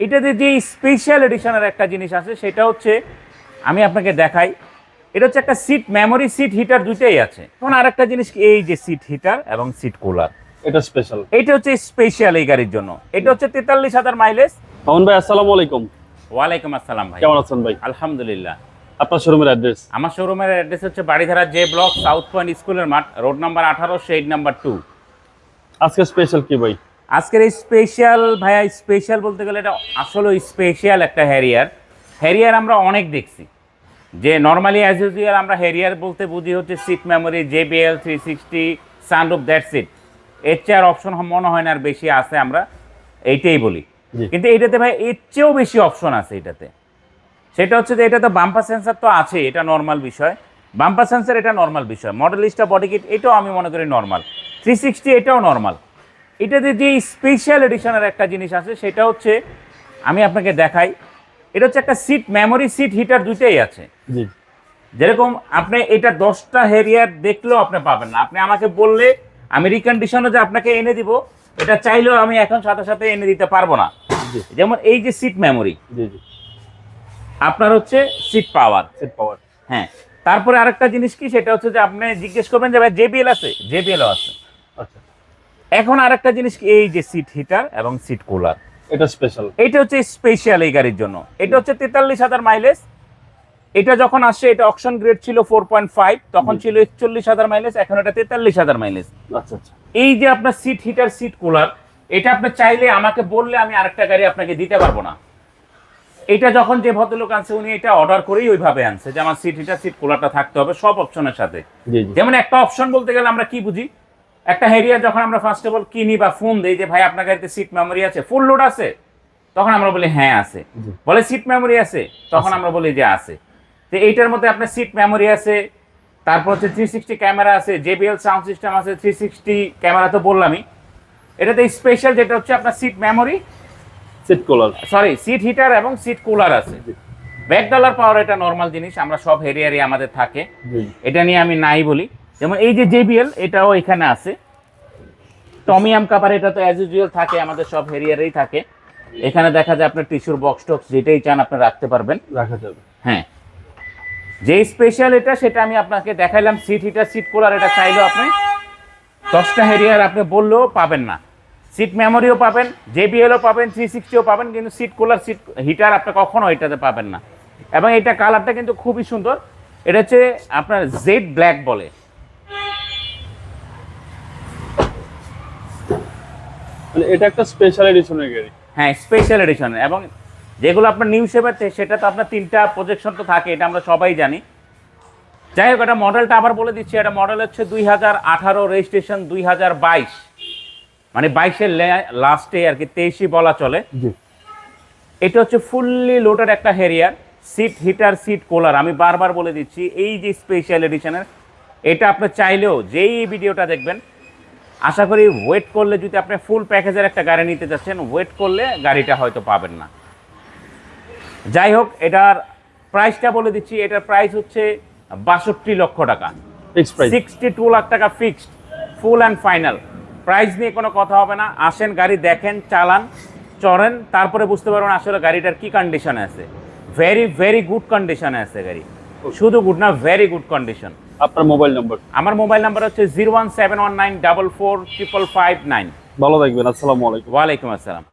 এটাতে যে স্পেশাল এডিশনের একটা জিনিস আছে সেটা হচ্ছে আমি আপনাকে দেখাই। এটা হচ্ছে একটা সিট মেমোরি সিট হিটার দুইটাই আছে। এখন আর একটা জিনিস এই যে সিট হিটার এবং সিট কুলার এটা স্পেশাল এটা হচ্ছে স্পেশাল এই গাড়ির জন্য। এটা হচ্ছে তেতাল্লিশ হাজার মাইলেজ মামুন ভাই আসসালামু আলাইকুম। ওয়ালাইকুম আসসালাম ভাই। কেমন আছেন ভাই? আলহামদুলিল্লাহ। আপনার শোরুমের অ্যাড্রেস আমার শোরুমের অ্যাড্রেস হচ্ছে Baridhara J block South Point স্কুলের মাঠ রোড নাম্বার আঠারো শেড নাম্বার টু আজকে স্পেশাল কি ভাই? আজকের এই স্পেশাল ভাইয়া স্পেশাল বলতে গেলে এটা আসলে স্পেশাল একটা হ্যারিয়ার হ্যারিয়ার আমরা অনেক দেখছি। যে নর্মালি অ্যাজ ইউজুয়াল আমরা হ্যারিয়ার বলতে বুঝি হচ্ছে seat memory JBL three sixty sunroof that seat এর চেয়ে আর অপশন মনে হয় না আর বেশি আছে আমরা এইটাই বলি। কিন্তু এটাতে ভাই এর চেয়েও বেশি অপশন আছে এটাতে। সেটা হচ্ছে যে এটা তো বাম্পার সেন্সার তো আছে এটা নর্মাল বিষয়। বাম্পার সেন্সার এটা নর্মাল বিষয়। মডেলিস্টা বডি কিট এটাও আমি মনে করি নর্মাল থ্রি সিক্সটি এটাও নর্মাল এটাতে যে স্পেশাল এডিশনের একটা জিনিস আছে সেটা হচ্ছে আমি আপনাকে দেখাই। এটা হচ্ছে একটা সিট মেমোরি সিট হিটার দুইটাই আছে। জি। যেরকম আপনি এটা দশটা হেরিয়ার দেখলেও আপনি পাবেন না। আপনি আমাকে বললে আমি রিকন্ডিশনে যে আপনাকে এনে দিব এটা চাইলেও আমি এখন সাথে সাথে এনে দিতে পারব না। যেমন এই যে সিট মেমোরি আপনার হচ্ছে সিট পাওয়ার সেট পাওয়ার হ্যাঁ। তারপরে আরেকটা জিনিস কি সেটা হচ্ছে যে আপনি জিজ্ঞেস করবেন যে ভাই জেবিএল আছে? জেবিএলও আছে। এখন আরেকটা জিনিস এই যে সিট হিটার এবং সিট কুলার এটা স্পেশাল এটা হচ্ছে স্পেশাল এই গাড়ির জন্য। এটা হচ্ছে তেতাল্লিশ হাজার মাইলেজ এটা যখন আসছে এটা অকশন গ্রেড ছিল ফোর পয়েন্ট ফাইভ তখন ছিল একচল্লিশ হাজার মাইলেজ এখন এটা তেতাল্লিশ হাজার মাইলেজ আচ্ছা আচ্ছা। এই যে আপনার সিট হিটার সিট কুলার এটা আপনি চাইলে আমাকে বললে আমি আরেকটা গাড়ি আপনাকে দিতে পারব না। এটা যখন যে ভদ্রলোক আনছে উনি এটা অর্ডার করেই ওইভাবে আনছে যে আমার সিট হিটার সিট কুলারটা থাকতে হবে সব অপশনের সাথে। যেমন একটা অপশন বলতে গেলে আমরা কি বুঝি? একটা হেরিয়ার যখন আমরা ফার্স্ট অফ অল কিনি বা ফোন দেই যে ভাই আপনার গাড়িতে সিট মেমোরি আছে ফুল লোড আছে? তখন আমরা বলি হ্যাঁ আছে। বলে সিট মেমোরি আছে? তখন আমরা বলি যে আছে। তো এইটার মধ্যে আপনার সিট মেমোরি আছে তারপর হচ্ছে থ্রি সিক্সটি ক্যামেরা আছে জেবিএল সাউন্ড সিস্টেম আছে থ্রি সিক্সটি ক্যামেরা তো বললামই। এটাতে স্পেশাল যেটা হচ্ছে আপনার seat memory seat collar sorry seat heater এবং সিট কুলার আছে। ব্যাক ডলার পাওয়ার এটা নর্মাল জিনিস আমরা সব হেরিয়ারই আমাদের থাকে। এটা নিয়ে আমি নাই বলি। যেমন এই যে জেবিএল এটাও এখানে আছে। টমিয়াম কাপার এটা তো অ্যাজ ইউজুয়াল থাকে আমাদের সব হেরিয়ারেই থাকে। এখানে দেখা যায় আপনার টিস্যুর বক্স টক্স যেটাই চান আপনি রাখতে পারবেন। রাখা যাবে। হ্যাঁ। যে স্পেশাল এটা সেটা আমি আপনাকে দেখাইলাম সিট হিটার সিট কুলার এটা চাইলেও আপনি দশটা হেরিয়ার আপনি বললেও পাবেন না। সিট মেমোরিও পাবেন জেবিএলও পাবেন থ্রি সিক্সটিও পাবেন কিন্তু সিট কুলার সিট হিটার আপনি কখনো এটাতে পাবেন না। এবং এটা কালারটা কিন্তু খুবই সুন্দর। এটা হচ্ছে আপনার জেড ব্ল্যাক বলে। মানে এটা একটা স্পেশাল এডিশনের গাড়ি। হ্যাঁ স্পেশাল এডিশন এবং যেগুলো আপনার নিউ সেভারতে সেটা তো আপনার তিনটা প্রজেকশন তো থাকে এটা আমরা সবাই জানি। যাই হোক এটা মডেলটা আবার বলে দিচ্ছি এটা মডেল হচ্ছে দুই হাজার আঠারো রেজিস্ট্রেশন দুই হাজার বাইশ। মানে বাইশের লাস্টে আর কি তেইশই বলা চলে। এটা হচ্ছে ফুললি লোডেড একটা Harrier seat heater seat cooler আমি বারবার বলে দিচ্ছি এই যে স্পেশাল এডিশনের এটা আপনি চাইলেও যেই ভিডিওটা দেখবেন আশা করি ওয়েট করলে যদি আপনি ফুল প্যাকেজের একটা গাড়ি নিতে যাচ্ছেন ওয়েট করলে গাড়িটা হয়তো পাবেন না। যাই হোক এটার প্রাইসটা বলে দিচ্ছি এটার প্রাইস হচ্ছে বাষট্টি লক্ষ টাকা। সিক্সটি টু লাখ টাকা fixed full and final price নিয়ে কোনো কথা হবে না। আসেন গাড়ি দেখেন চালান চড়েন তারপরে বুঝতে পারবেন আসলে গাড়িটার কি কন্ডিশনে আছে। ভেরি ভেরি গুড কন্ডিশনে আছে গাড়ি। শুধু গুড না ভেরি গুড কন্ডিশন আপনার মোবাইল নম্বর? আমার মোবাইল নাম্বার হচ্ছে zero one seven one nine double four triple five nine. ভালো থাকবেন আসসালামু আলাইকুম। ওয়ালাইকুম আসসালাম।